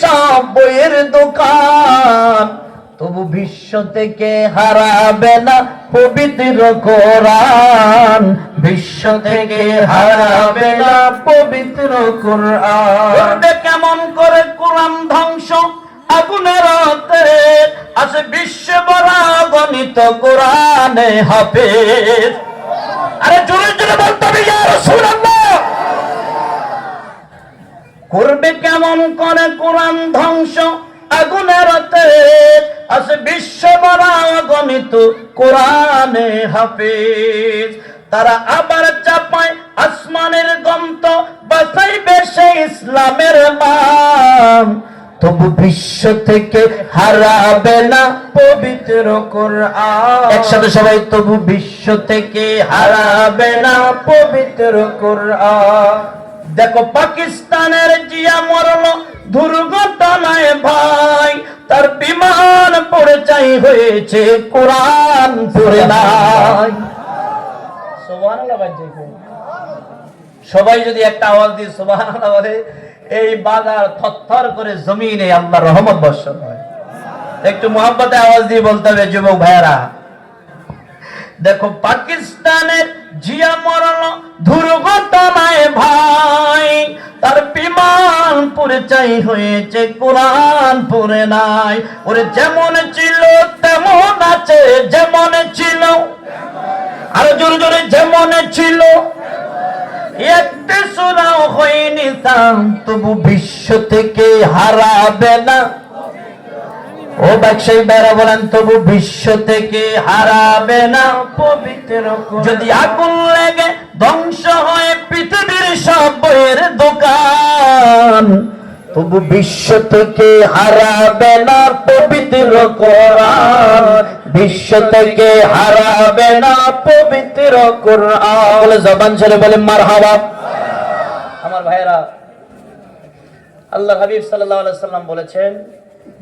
সব বইয়ের দোকান। তবু বিশ্ব থেকে হারাবে না পবিত্র কোরআন। বিশ্ব থেকে হারাবে না পবিত্র কোরআন। কেমন করে কোরআন ধ্বংস? আগুনের আছে বিশ্ব বড় গণিত কোরআনে হাফেজ। আরে জোরে জোরে বলতে কেমন করে কোরআন ধ্বংস, আগুনের আছে বিশ্ব বড় গণিত কোরআনে হাফেজ। তারা আবার চাপায় আসমানের গন্ত, বাঁচাইবে সে ইসলামের মান। তবু বিশ্ব থেকে হারাবে না পবিত্র কোরআন। একসাথে সবাই, তবু বিশ্ব থেকে হারাবে না পবিত্র কোরআন। দেখো পাকিস্তানের জিয়া মরল দুর্ঘটনায় ভাই। তার বিমান পড়ে চাই হয়েছে কোরআন পড়ে নাই। সবাই যদি একটা আওয়াজ এই বাজার থরথর করে জমিনে আল্লাহর রহমত বর্ষণ হয়। একটু মোহাম্মতে আওয়াজ দিয়ে বলতে হবে, যুবক দেখো পাকিস্তানের জিয়া মরণ দুর্ঘটনায় চাই হয়েছে কোরআন পুরে নাই ওরে যেমন ছিল তেমন আছে যেমন ছিল। আরও জোরে জোরে যেমন ছিল। একটি শোনাও হয়নি তাম তবু বিশ্ব থেকে হারাবে না। ও ব্যবসায়ী বেড়া বলেন তবু বিশ্ব থেকে হারাবে না। পবিত্র যদি আগুন লেগে ধ্বংস হয় পৃথিবীর সব বইয়ের তবু বিশ্ব থেকে হারাবে না পবিত্র কোরআন। বিশ্ব থেকে হারাবে না পবিত্র কোরআন। বলে জবান ছেড়ে বলে মার আমার ভাইয়েরা, আল্লাহ হাবিব সাল্লাহ সাল্লাম বলেছেন